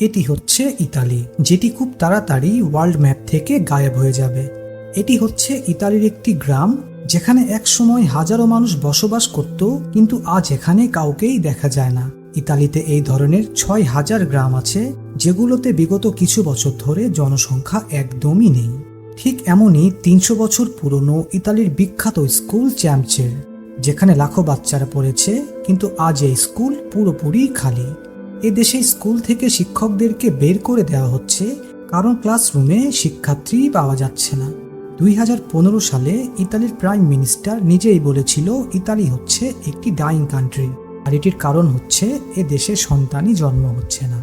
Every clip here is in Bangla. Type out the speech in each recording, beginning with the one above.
এটি হচ্ছে ইতালি, যেটি খুব তাড়াতাড়ি ওয়ার্ল্ড ম্যাপ থেকে গায়েব হয়ে যাবে। এটি হচ্ছে ইতালির একটি গ্রাম, যেখানে এক সময় হাজারো মানুষ বসবাস করত, কিন্তু আজ এখানে কাউকেই দেখা যায় না। ইতালিতে এই ধরনের ছয় হাজার গ্রাম আছে, যেগুলোতে বিগত কিছু বছর ধরে জনসংখ্যা একদমই নেই। ঠিক এমনই তিনশো বছর পুরনো ইতালির বিখ্যাত স্কুল চ্যাম্পচের, যেখানে লাখো বাচ্চারা পড়েছে, কিন্তু আজ এই স্কুল পুরোপুরি খালি। দেশে স্কুল থেকে শিক্ষকদেরকে বের করে দেওয়া হচ্ছে, কারণ ক্লাসরুমে শিক্ষার্থী পাওয়া যাচ্ছে না। দুই হাজার পনেরো সালে ইতালির প্রাইম মিনিস্টার নিজেই বলেছিল, ইতালি হচ্ছে একটি ডাইং কান্ট্রি, আর এটির কারণ হচ্ছে এ দেশে সন্তানই জন্ম হচ্ছে না।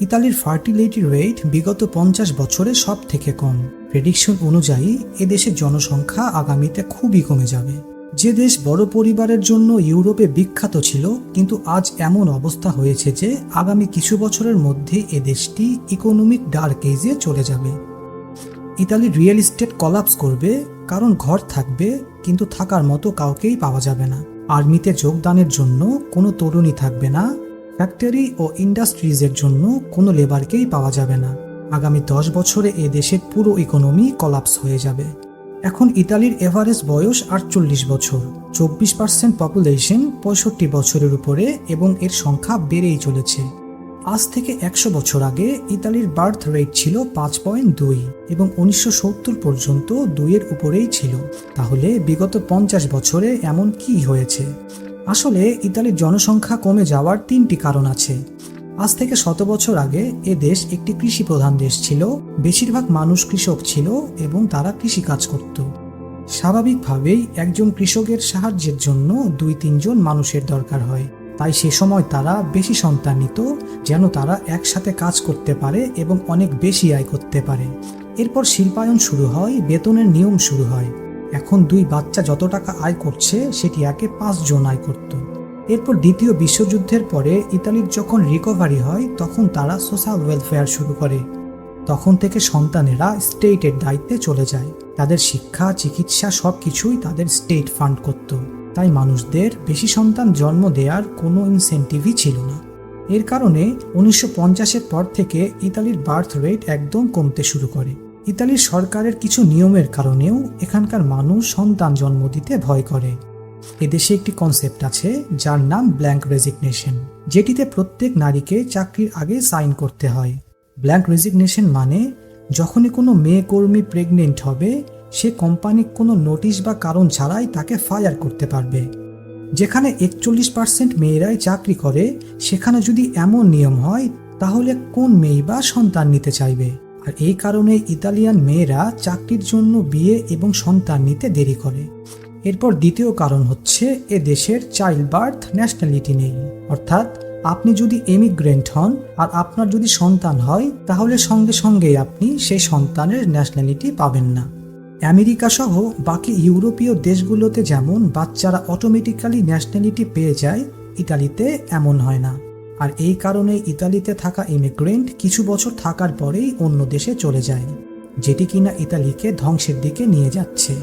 ইতালির ফার্টিলিটি রেট বিগত পঞ্চাশ বছরে সব থেকে কম। প্রেডিকশন অনুযায়ী এদেশের জনসংখ্যা আগামীতে খুবই কমে যাবে। যে দেশ বড় পরিবারের জন্য ইউরোপে বিখ্যাত ছিল, কিন্তু আজ এমন অবস্থা হয়েছে যে আগামী কিছু বছরের মধ্যে এ দেশটি ইকোনমিক ডার্ক এজে চলে যাবে। ইতালি রিয়েল এস্টেট কলাপস করবে, কারণ ঘর থাকবে, কিন্তু থাকার মতো কাউকেই পাওয়া যাবে না। আর্মিতে যোগদানের জন্য কোনো তরুণী থাকবে না ফ্যাক্টরি ও ইন্ডাস্ট্রিজের জন্য কোনো লেবারকেই পাওয়া যাবে না। আগামী দশ বছরে এ দেশের পুরো ইকোনমি কলাপস হয়ে যাবে। এখন ইতালির এভারেজ বয়স আটচল্লিশ বছর। চব্বিশ পার্সেন্ট পপুলেশন পঁয়ষট্টি বছরের উপরে এবং এর সংখ্যা বেড়েই চলেছে। আজ থেকে একশো বছর আগে ইতালির বার্থ রেট ছিল পাঁচ পয়েন্ট দুই এবং উনিশশো সত্তর পর্যন্ত দুইয়ের উপরেই ছিল। তাহলে বিগত পঞ্চাশ বছরে এমন কি হয়েছে? আসলে ইতালির জনসংখ্যা কমে যাওয়ার তিনটি কারণ আছে। আজ থেকে শত বছর আগে এ দেশ একটি কৃষি প্রধান দেশ ছিল, বেশিরভাগ মানুষ কৃষক ছিল এবং তারা কৃষিকাজ করত। স্বাভাবিকভাবেই একজন কৃষকের সাহায্যের জন্য দুই তিনজন মানুষের দরকার হয়। তাই সে সময় তারা বেশি সন্তান নিত, যেন তারা একসাথে কাজ করতে পারে এবং অনেক বেশি আয় করতে পারে। এরপর শিল্পায়ন শুরু হয়, বেতনের নিয়ম শুরু হয়। এখন দুই বাচ্চা যত টাকা আয় করছে, সেটি একে পাঁচজন আয় করত। এরপর দ্বিতীয় বিশ্বযুদ্ধের পরে ইতালির যখন রিকভারি হয়, তখন তারা সোশ্যাল ওয়েলফেয়ার শুরু করে। তখন থেকে সন্তানেরা স্টেটের দায়িত্বে চলে যায়। তাদের শিক্ষা, চিকিৎসা সব কিছুই তাদের স্টেট ফান্ড করত। তাই মানুষদের বেশি সন্তান জন্ম দেওয়ার কোনো ইনসেন্টিভই ছিল না। এর কারণে উনিশশো পঞ্চাশের পর থেকে ইতালির বার্থ রেট একদম কমতে শুরু করে। ইতালির সরকারের কিছু নিয়মের কারণেও এখানকার মানুষ সন্তান জন্ম দিতে ভয় করে। এদেশে একটি কনসেপ্ট আছে, যার নাম ব্ল্যাঙ্ক রেজিগনেশন যেটিতে প্রত্যেক নারীকে চাকরির আগে সাইন করতে হয়। ব্ল্যাঙ্ক রেজিগনেশন মানে যখনই কোনো মেয়ে কর্মী প্রেগনেন্ট হবে, সে কোম্পানি কোনো নোটিশ বা কারণ ছাড়াই তাকে ফায়ার করতে পারবে। যেখানে একচল্লিশ পার্সেন্ট মেয়েরাই চাকরি করে, সেখানে যদি এমন নিয়ম হয়, তাহলে কোন মেয়ে বা সন্তান নিতে চাইবে? আর এই কারণে ইতালিয়ান মেয়েরা চাকরির জন্য বিয়ে এবং সন্তান নিতে দেরি করে। এরপর দ্বিতীয় কারণ হচ্ছে এ দেশের চাইল্ড বার্থ ন্যাশনালিটি নেই। অর্থাৎ আপনি যদি এমিগ্রেন্ট হন আর আপনার যদি সন্তান হয়, তাহলে সঙ্গে সঙ্গেই আপনি সেই সন্তানের ন্যাশনালিটি পাবেন না। আমেরিকা সহ বাকি ইউরোপীয় দেশগুলোতে যেমন বাচ্চারা অটোমেটিক্যালি ন্যাশনালিটি পেয়ে যায়, ইতালিতে এমন হয় না। আর এই কারণে ইতালিতে থাকা ইমিগ্রেন্ট কিছু বছর থাকার পরেই অন্য দেশে চলে যায়, যেটি কিনা ইতালিকে ধ্বংসের দিকে নিয়ে যাচ্ছে।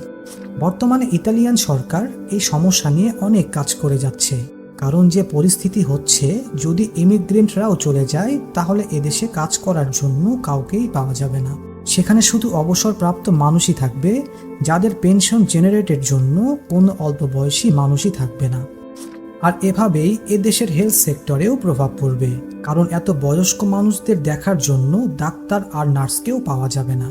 বর্তমানে ইতালিয়ান সরকার এই সমস্যা নিয়ে অনেক কাজ করে যাচ্ছে। কারণ যে পরিস্থিতি হচ্ছে, যদি ইমিগ্রেন্টরাও চলে যায়, তাহলে এদেশে কাজ করার জন্য কাউকেই পাওয়া যাবে না। সেখানে শুধু অবসরপ্রাপ্ত মানুষই থাকবে, যাদের পেনশন জেনারেটের জন্য কোনো অল্প বয়সী মানুষই থাকবে না। আর এভাবেই এদেশের হেলথ সেক্টরেও প্রভাব পড়বে, কারণ এত বয়স্ক মানুষদের দেখার জন্য ডাক্তার আর নার্সকেও পাওয়া যাবে না।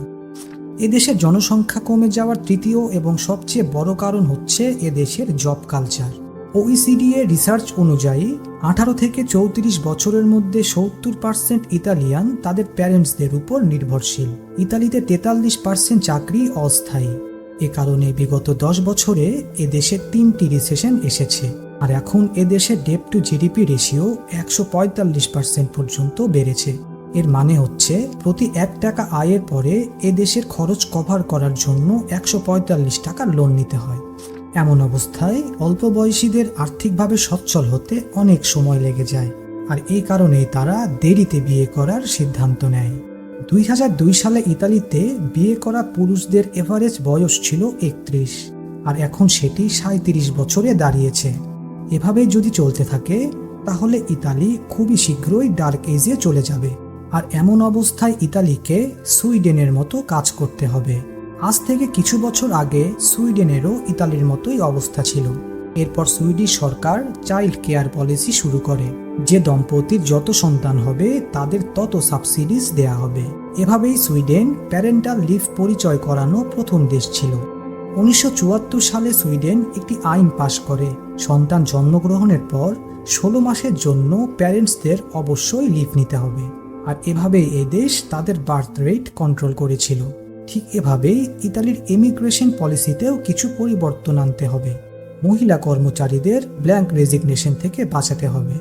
এদেশের জনসংখ্যা কমে যাওয়ার তৃতীয় এবং সবচেয়ে বড় কারণ হচ্ছে এ দেশের জব কালচার। ওইসিডি এর রিসার্চ অনুযায়ী, আঠারো থেকে চৌত্রিশ বছরের মধ্যে সত্তর পার্সেন্ট ইতালিয়ান তাদের প্যারেন্টসদের উপর নির্ভরশীল। ইতালিতে তেতাল্লিশ পার্সেন্ট চাকরি অস্থায়ী। এ কারণে বিগত দশ বছরে এ দেশে তিনটি রিসেশন এসেছে। আর এখন এ দেশের ডেপ টু জিডিপি রেশিও একশো পঁয়তাল্লিশ পার্সেন্ট পর্যন্ত বেড়েছে। এর মানে হচ্ছে প্রতি এক টাকা আয়ের পরে এ দেশের খরচ কভার করার জন্য একশো পঁয়তাল্লিশ টাকার লোন নিতে হয়। এমন অবস্থায় অল্প বয়সীদের আর্থিকভাবে সচ্ছল হতে অনেক সময় লেগে যায় আর এই কারণেই তারা দেরিতে বিয়ে করার সিদ্ধান্ত নেয়। দুই হাজার দুই সালে ইতালিতে বিয়ে করা পুরুষদের এভারেজ বয়স ছিল একত্রিশ আর এখন সেটি সাঁত্রিশ বছরে দাঁড়িয়েছে। এভাবে যদি চলতে থাকে, তাহলে ইতালি খুবই শীঘ্রই ডার্ক এজে চলে যাবে। আর এমন অবস্থায় ইতালিকে সুইডেনের মতো কাজ করতে হবে। আজ থেকে কিছু বছর আগে সুইডেনেরও ইতালির মতোই অবস্থা ছিল। এরপর সুইডিশ সরকার চাইল্ড কেয়ার পলিসি শুরু করে। যে দম্পতির যত সন্তান হবে, তাদের তত সাবসিডিজ দেয়া হবে। এভাবেই সুইডেন প্যারেন্টাল লিভ পরিচয় করানো প্রথম দেশ ছিল। উনিশশো চুয়াত্তর সালে সুইডেন একটি আইন পাশ করে। সন্তান জন্মগ্রহণের পর ষোলো মাসের জন্য প্যারেন্টসদের অবশ্যই লিভ নিতে হবে। আর এভাবেই এ দেশ তাদের বার্থ রেট কন্ট্রোল করেছিল। ঠিক এভাবেই ইতালির ইমিগ্রেশন পলিসিতেও কিছু পরিবর্তন আনতে হবে। মহিলা কর্মচারীদের ব্ল্যাঙ্ক রেজিগনেশন থেকে বাঁচাতে হবে।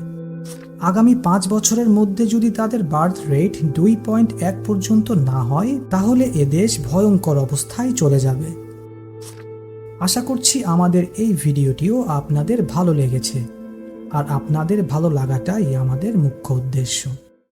আগামী পাঁচ বছরের মধ্যে যদি তাদের বার্থ রেট দুই পয়েন্ট এক পর্যন্ত না হয়, তাহলে এদেশ ভয়ঙ্কর অবস্থায় চলে যাবে। আশা করছি আমাদের এই ভিডিওটিও আপনাদের ভালো লেগেছে। আর আপনাদের ভালো লাগাটাই আমাদের মুখ্য উদ্দেশ্য।